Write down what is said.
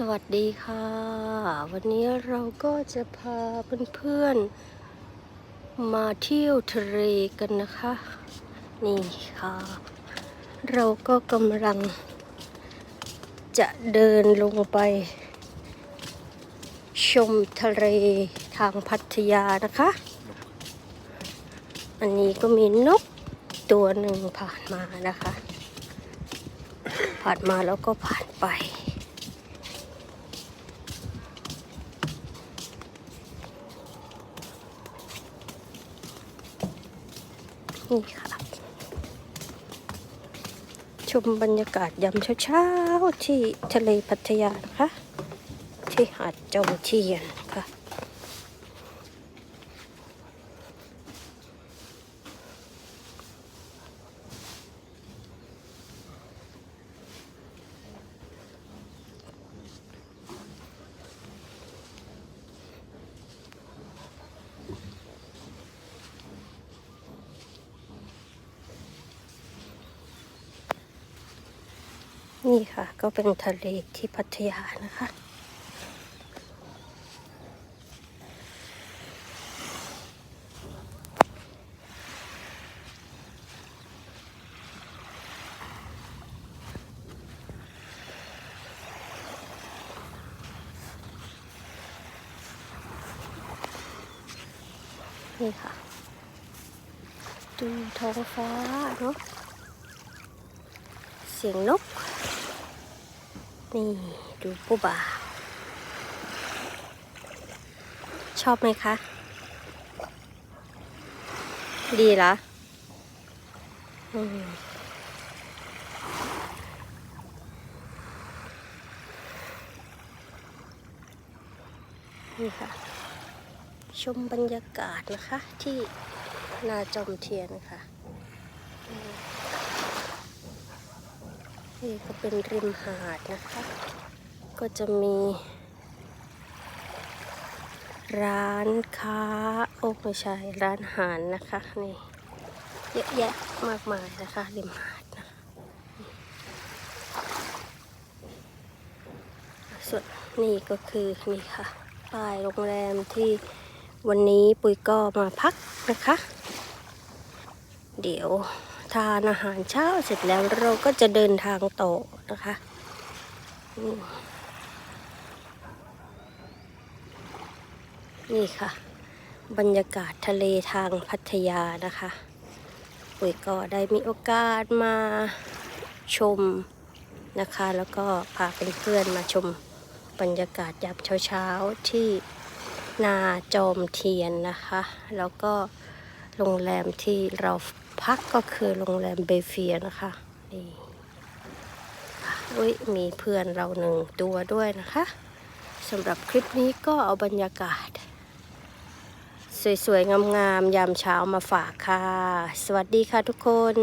สวัสดีค่ะ วันนี้เราก็จะพาเพื่อนๆ มาเที่ยวทะเลกันนะคะ นี่ค่ะ เราก็กำลัง จะเดินลงไป ชมทะเลทางพัทยานะคะ อันนี้ก็มีนกตัวหนึ่งผ่านมานะคะ ผ่านมาแล้วก็ผ่านไป นี่ค่ะ ชมบรรยากาศยามเช้าๆที่ทะเลพัทยานะคะ ที่หาดจอมเทียนค่ะ นี่ค่ะ ก็เป็นทะเลที่พัทยานะคะ นี่ค่ะ ดูท้องฟ้าเนาะเสียงนก นี่ดูผู้บ่าว ชอบไหมคะ ดีเหรอนี่ค่ะ ชมบรรยากาศนะคะที่นาจอมเทียนค่ะ นี่ก็เป็นริมหาดนะคะ ก็จะมี ร้านค้า โอ้ไม่ใช่ ร้านอาหารนะคะ นี่ เยอะแยะมากมายนะคะ ริมหาดนะส่วนนี่ก็คือนี่ค่ะ ป้ายโรงแรมที่วันนี้ปุยก็มาพักนะคะ เดี๋ยว ทานอาหารเช้าเสร็จแล้วเราก็จะเดินทางต่อนะคะนี่ค่ะ บรรยากาศทะเลทางพัทยานะคะปุ๋ยก็ได้มีโอกาสมาชมนะคะ แล้วก็พาเพื่อนๆมาชมบรรยากาศยามเช้าๆที่นาจอมเทียนนะคะ แล้วก็ โรงแรมที่เราพักก็คือโรงแรมเบเฟียนะคะนี่อุ้ยมีเพื่อนเราหนึ่งตัวด้วยนะคะสำหรับคลิปนี้ก็เอาบรรยากาศ สวยๆ งามๆ ยามเช้ามาฝากค่ะ สวัสดีค่ะทุกคน